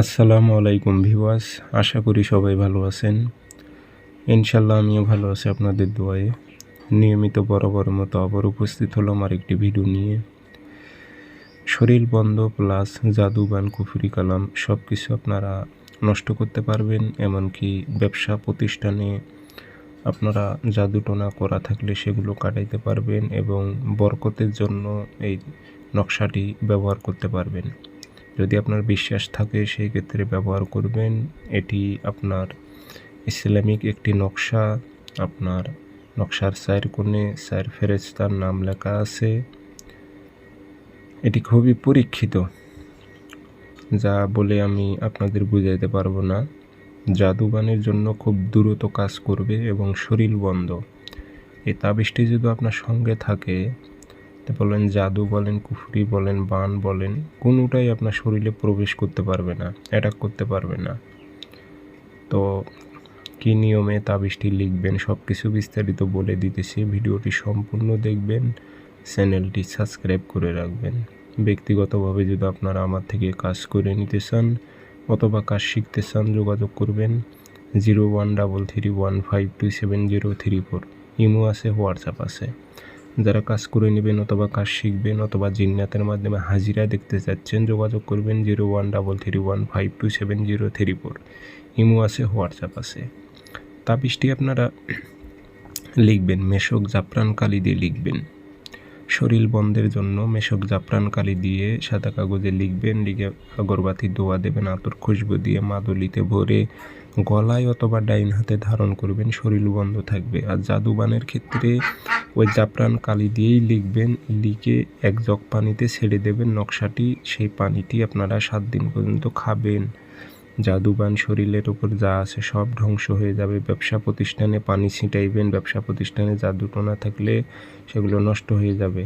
আসসালামু আলাইকুম ভিওয়াস আশা করি সবাই ভালো আছেন। ইনশাল্লাহ আমিও ভালো আছি আপনাদের দোয়ায়ে। নিয়মিত বরাবর মতো আবার উপস্থিত হলাম আর একটি ভিডিও নিয়ে। শরীর বন্ধ প্লাস জাদুবান কুফুরি কালাম সব কিছু আপনারা নষ্ট করতে পারবেন, এমনকি ব্যবসা প্রতিষ্ঠানে আপনারা জাদুটোনা করা থাকলে সেগুলো কাটাইতে পারবেন এবং বরকতের জন্য এই নকশাটি ব্যবহার করতে পারবেন। যদি আপনার বিশ্বাস থাকে, সেই ক্ষেত্রে ব্যবহার করবেন। এটি আপনার ইসলামিক একটি নকশা। আপনার নকশার সাইর কোণে সাইর ফেরেস্তার নাম লেখা আছে। এটি খুবই পরীক্ষিত। যা বলে আমি আপনাদের বুঝাইতে পারব না। জাদুবানের জন্য খুব দ্রুত কাজ করবে এবং শরীর বন্ধ। এই তাবিজটি যদি আপনার সঙ্গে থাকে বলেন, জাদু বলেন, কুফরি বলেন, বান বলেন, কোনোটাই আপনার শরীরে প্রবেশ করতে পারবে না অ্যাটাক করতে পারবে না। তো কী নিয়মে তাবিজটি লিখবেন সব কিছু বিস্তারিত বলে দিতেছি। ভিডিওটি সম্পূর্ণ দেখবেন, চ্যানেলটি সাবস্ক্রাইব করে রাখবেন। ব্যক্তিগতভাবে যদি আপনারা আমার থেকে কাজ করে নিতে চান অথবা কাজ শিখতে চান, যোগাযোগ করবেন zero one double three one five two seven zero three four. Imo আছে, হোয়াটসঅ্যাপ আছে। যারা কাজ করে নেবেন অথবা কাজ শিখবেন অথবা জিন্নাতের মাধ্যমে হাজিরা দেখতে চাচ্ছেন, যোগাযোগ করবেন zero one double three one five two seven zero three four. Imo আছে, হোয়াটসঅ্যাপ আছে। তাপিসটি আপনারা লিখবেন, মেশক জাফরান কালি দিয়ে লিখবেন। শরীর বন্ধের জন্য মেশক জাফরান কালি দিয়ে সাদা কাগজে লিখবেন, লিখে আগরবাতি দোয়া দেবেন, আতর খুশবু দিয়ে মাদুলিতে ভরে গলায় অথবা ডাইন হাতে ধারণ করবেন, শরীর বন্ধ থাকবে। আর জাদুবানের ক্ষেত্রে ওই জাফরান কালি দিয়েই লিখবেন, লিখে এক জগ পানিতে ছেড়ে দেবেন নকশাটি, সেই পানিটি আপনারা সাত দিন পর্যন্ত খাবেন। জাদুবান শরীরের উপর যা আছে সব ধ্বংস হয়ে যাবে। ব্যবসা প্রতিষ্ঠানে পানি ছিটাইবেন, ব্যবসা প্রতিষ্ঠানে জাদুটোনা থাকলে সেগুলো নষ্ট হয়ে যাবে।